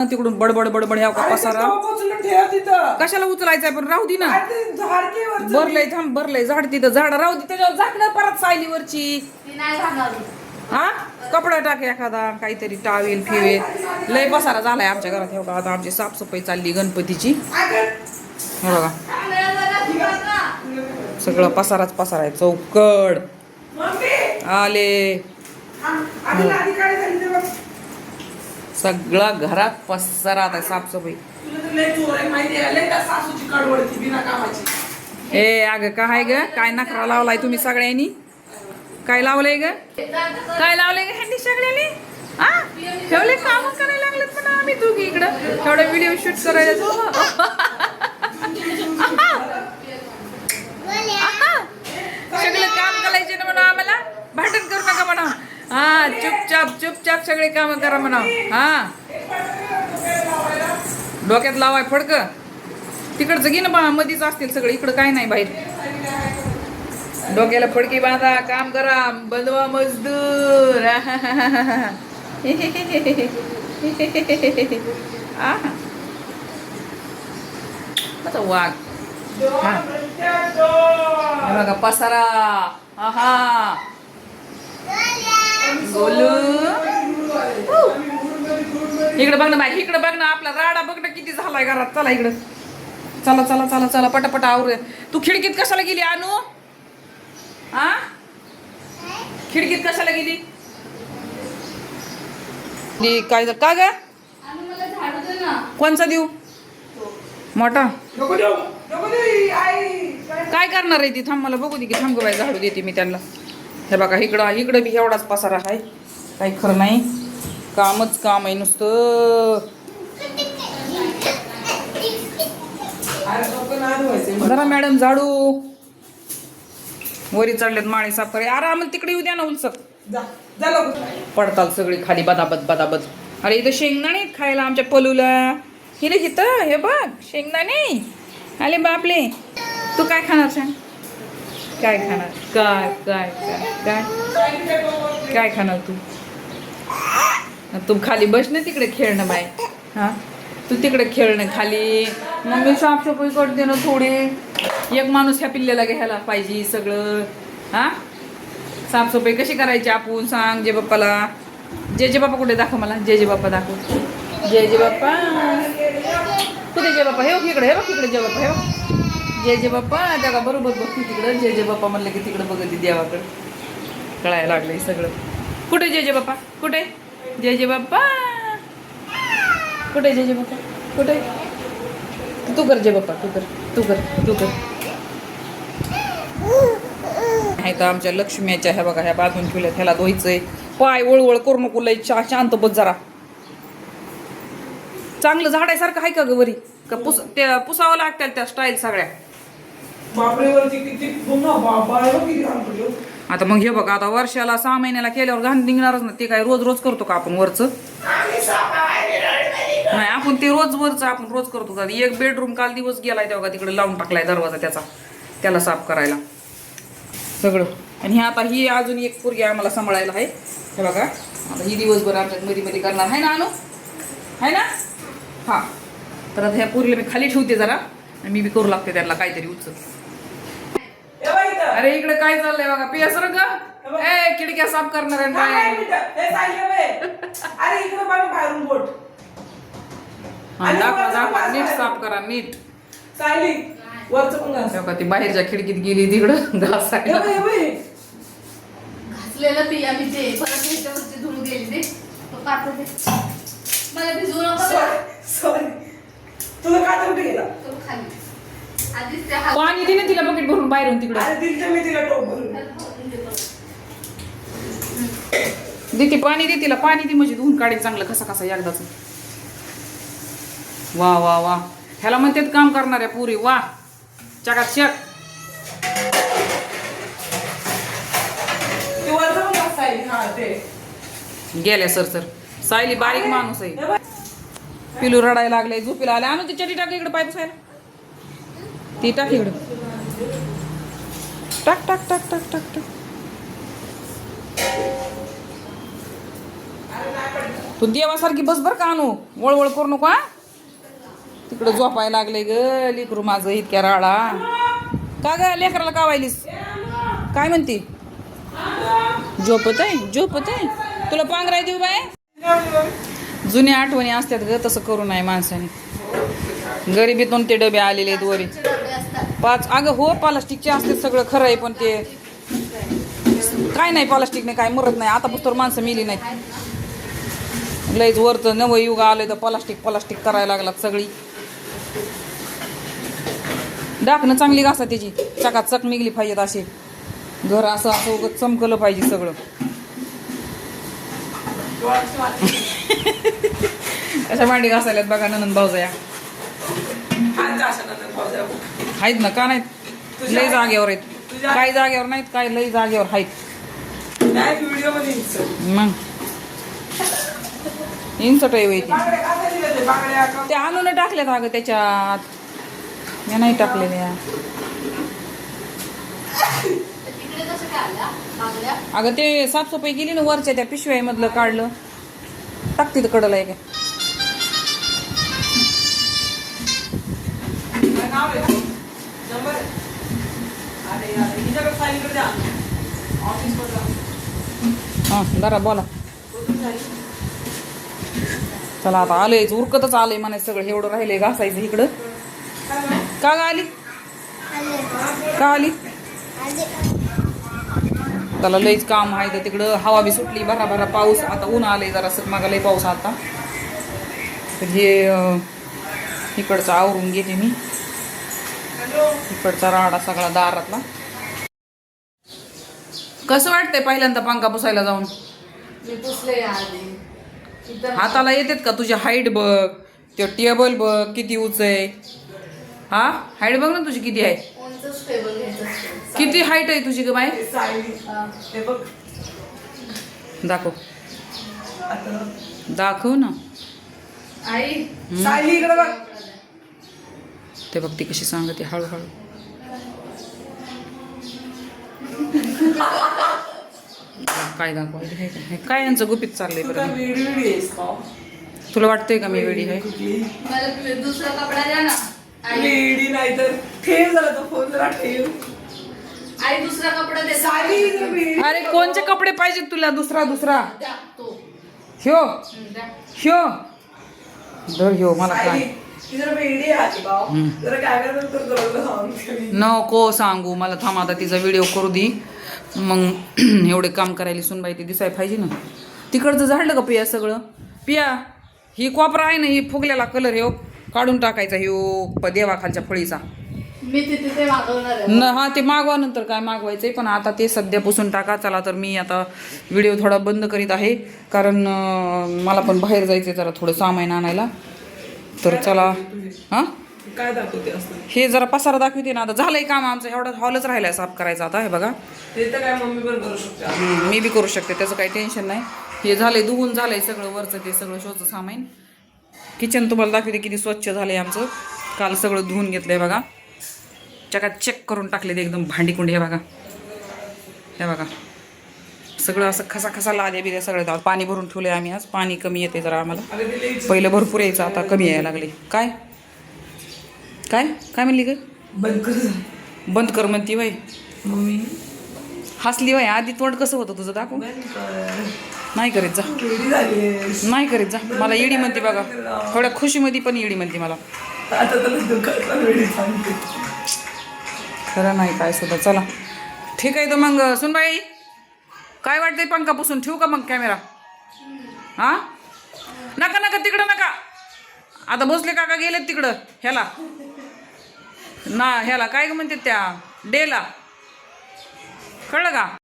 तिकडून बडबड बडबड ह्या का पसारा? कशाला उचलायचंय पण? राहू दे ना. की. बरलय थांब बरलय झाड तिथं. झाड राहू दे त्याच्यावर झाकणं परत सायलीवरची. ती नाही घालावी हा? कपडा टाक एखादा काहीतरी टावेल फिवेल लय पसारा झालाय आमच्या घरात. हे बघा आता आमची साफसफाई चालली गणपतीची. हे बघा. का? सगळं पसाराच पसारा आहे चौकड. मम्मी. आले आम- आधी आधी काय झाली ते बघ सगळा घरात पसारा आता साफसफाई. तुला तर लय चोर आहे कामाची. ए अग काय ग? काय नखरा लावलाय तुम्ही सगळ्यांनी? काय लावलंय ग? काय लावलंय ग हँडी सगळ्यांनी? आ? ठेवले काम करायला लागलेत पण आम्ही तू इकडं. थोडा व्हिडिओ शूट करायला. सगळं काम करायचे ना म्हणा आम्हाला भांडण करू नका म्हणा हा चुपचाप चुपचाप सगळे काम करा म्हणा हा. डोक्यात लावाय फडक. तिकडचं घे ना बा मधीच असतील सगळे इकडं काय नाही बाहेर. डोक्याला फडकी बांधा काम करा बंधवा मजदूर. आता वाघ. हा. हे बघा पसारा. आहा. गोलू इकडे बघ ना बाई इकडे बघ ना आपला राडा बघ ना किती झालाय घरात. चला इकडं. चला चला चला चला पटापट आवर तू खिडकीत कशाला गेली आणू हा खिडकीत कशाला गेली? काय झालं? का ग? आणि मला झाडू दे ना. कोणचा देऊ? मोठा. काय करणार आहे ती? थांब मला बघू दे की थांब बाई झाडू देते मी त्यांना. हे बघा इकडं इकडं बी एवढाच पसारा आहे. काही खरं नाही. कामच काम आहे नुसतं. अरे. जरा मॅडम झाडू. वरी चढलेत माळी साफ करे आराम तिकडे येऊ द्या ना उलसक जा जा लवकर. पडताल सगळी खाली बदाबद बदाबद. अरे इथं शेंगदाणे खायला आमच्या पलूला. हिरे इथं हे बघ शेंगदाणे. आले बापले. तू काय खाणार सांग? काय खाणार? काय काय काय काय? काय खाणार तू? तू खाली बस ना तिकडे खेळणं बाय हा? तू तिकडे खेळणं खाली. मग मी साफसफाई करते ना थोडे. एक माणूस ह्या पिल्ल्याला घ्यायला पाहिजे सगळं. हा? साफसफाई कशी करायची आपण? सांग जे बाप्पाला जे जे बाप्पा कुठे दाखव मला? जे जे बाप्पा दाखव. जय जे बाप्पा कुठे जे बाप्पा हे बघ इकडे हे बघ इकडे जे बाप्पा हे बघ. जय जे बाप्पा त्या बरोबर बघते तिकडं. जय जे बाप्पा म्हणलं की तिकडं बघत देवाकडं. कळायला लागलंय सगळं. कुठे जय जे बाप्पा कुठे? जय जे बाप्पा कुठे जय जे बाप्पा कुठे? तू कर जय बाप्पा तू कर तू कर तू कर. नाही तर आमच्या लक्ष्मीच्या ह्या बघा ह्या बाजून ठेवल्या ह्याला धुवायचंय. पाय वळवळ करू नको लय चा शांत बस जरा. चांगलं झाडायसारखं आहे का गं वरी? का पुस त्या पुसावं लागतात त्या स्टाईल सगळ्या. किती पुन्हा बाबा किती हो. आता मग हे बघा आता वर्षाला सहा महिन्याला केल्यावर घाण निघणारच ना. ते काय रोज रोज करतो का आपण वरचं? नाही आपण ते रोज वरचं आपण रोज करतो का? एक बेडरूम काल दिवस गेलाय तेव्हा तिकडे लावून टाकलाय दरवाजा त्याचा त्याला साफ करायला. सगळं. आणि हे आता ही अजून एक पोरगी आम्हाला सांभाळायला आहे. हे बघा आता ही दिवसभर आमच्यात मध्ये मध्ये करणार. आहे ना आणू आहे ना? हा. तर आता ह्या पोरीला मी खाली ठेवते जरा. आणि मी बी करू लागते त्यांना काहीतरी उचल. अरे इकडे काय चाललंय बघा पियास ग ए खिडक्या साफ करणार आहे थांब एक मिनिटं. हे. अरे इकडं बघ बाहेरून बोट. हा, दाखवा दाखवा. नीट साफ करा नीट. सायली वरचं पण घास. तेव्हा ती बाहेरच्या खिडकीत गेली तिकडं हे घासायला बघ, हे बघ. हे. घासलेलं पिया मी ते. परत ह्याच्यावरती धुवून गेली ते. मला भिजवू नको. बरं. सॉरी. सॉरी तुझं कुठे गेला. तो खाली. आधीच त्या हात पाणी दिले तिला बकेट भरून बाहेरून तिकडं. अरे दिलं मी तिला टोप भरून. दे ती पाणी दे तिला पाणी दे म्हणजे धुवून काढेल चांगलं कसा कसा एकदाच. वा वा वा. ह्याला म्हणतात काम करणाऱ्या पुरी वा. चकात चक. ते हा ते गेल्या सर सर. सायली बारीक माणूस आहे. पिलू रडायला लागले झोपीला आले आणून ती चटी टाक इकडे पाय पुसायला. ती टाक इकडं. टाक टाक टाक टाक टाक टाक. तू देवासारखी बस बर का आणू? वळवळ करू नको हा? तिकडं झोपायला लागले ग लेकरू माझं इतक्या राळा का ग लेकराला का काय म्हणते? झोपत आहे झोपत आहे तुला पांघराय देऊ बाय जुन्या आठवणी असतात ग तसं करू नये माणसाने. गरिबीतून ते डबे आलेले आहेत वरी. पाच अगं हो प्लास्टिकचे असते सगळं खरं आहे पण ते काय नाही प्लास्टिकने काय मरत नाही. आता पुस्तक माणसं मिली नाहीत. लयच वरचं नवं युग आलंय तर प्लास्टिक प्लास्टिक करायला लागलात सगळी. डाकणं चांगली घासा त्याची. चकात चक निघली पाहिजेत असे. घर असं असं उगत चमकलं पाहिजे सगळं. अशा मांडी घासायल्यात बघा ननंद भाऊजया. आहेत ना का नाहीत? लय जागेवर आहेत. काही जागेवर नाहीत काही लय जागेवर आहेत. मग? इन्सट आहे ती का का? आणून टाकल्यात अगं त्याच्यात. मी नाही टाकलेल्या मागल्या अगं ते साफसफाई केली ना वरच्या त्या पिशव्यामधलं काढलं. टाकते कडला आहे. काय काय नाव आहे? नंबर आहे? अरे यार, हिच्याकडे sign इकडे द्या. Office मध्ये जा. हां जरा बोला. चला आता आलंय उरकतच आलंय म्हणायचं सगळं. एवढं राहिलंय घासायचं इकडं. का ग आली? का आली? त्याला लईच काम आहे तर तिकडं. हवा बी सुटली भरा भरा पाऊस. आता ऊन आलंय जरा मागा लई पाऊस आता. तर हे इकडचं आवरून घेते मी. इकडचा राडा सगळा दारातला. कसं वाटतंय पहिल्यांदा पंखा पुसायला जाऊन? मी पुसले आधी. इथं हाताला येतात का तुझी हाईट बघ ते टेबल बघ किती उंच आहे? हा? हाईट बघ ना तुझी किती आहे? किती हाईट आहे तुझी ग बाय ते सायली. बघ. दाखव. दाखव ना. आई. इकडे बघ. ते बघ ती कशी सांगते हळूहळू. काय दाखवायचं काय? हे काय यांचं गुपित चाललंय बरं? तुला वाटतंय का मी वेडी आहे? कुठली? मला दुसरा कपडा द्या ना. आई वेडी नाही तर ठेव जरा तो फोन जरा ठेव. आई दुसरा कपडा दे सायली जरा वेडी अरे कोणचे कपडे पाहिजेत तुला? दुसरा दुसरा. ह्यो. हं, ह्यो. धर ह्यो मला काय? जरा जरा. नको सांगू मला थांब आता तिचा व्हिडिओ करू दे. मग एवढे काम करायला सुनबाई ती दिसाय पाहिजे ना. तिकडचं झाडलं का पिया सगळं? पिया ही कोपरा आहे ना ही फुगलेला कलर ह्यो काढून टाकायचा ह्यो प- देवाखालच्या फळीचा. मी तिथे ते मागवणार आहे. न हा ते मागवा नंतर काय मागवायचंय पण आता ते सध्या पुसून टाका चला तर मी आता व्हिडिओ थोडा बंद करीत आहे. कारण मला पण बाहेर जायचंय जरा थोडं सामान आणायला. तर चला. हां? काय दाखवते असं? हे जरा पसारा दाखवते ना. आता झालंय काम आमचं. एवढा हॉलच राहिलाय साफ करायचा आता हे बघा. ते तर काय मम्मी पण करू शकते. मी बी करू शकते. त्याचं काही टेन्शन नाही. हे झालंय धुवून झालंय सगळं वरचं ते सगळं शोचं सामान. किचन तुम्हाला दाखवते किती स्वच्छ झालंय आमचं. काल सगळं धुवून घेतलंय बघा. चकात चेक करून टाकले ते एकदम भांडी कुंडी हे बघा. हे बघा. सगळं असं खसा खसा लाद्या बिद्या सगळं दाव- पाणी भरून ठेवलंय आम्ही आज. पाणी कमी येते जरा आम्हाला. पहिलं भरपूर यायचं आता कमी यायला लागले. काय? काय? काय म्हणली ग? बंद कर बंद कर म्हणती वय. मम्मी. हसली वय. आधी तोंड कसं होतं तुझं? दाखव. नाही करीत जा. नाही करीत जा. मला येडी म्हणते बघा. थोड्या खुशीमध्ये पण येडी म्हणते मला. खरं नाही काय सुद्धा. चला. ठीक आहे तर मग सुनबाई. काय वाटतंय पंखा पुसून? ठेवू का मग कॅमेरा हा? नका नका तिकडं नका. आता भोसले काका गेलेत तिकडं ह्याला. ना ह्याला. काय म्हणते त्या? डेला. कळलं का?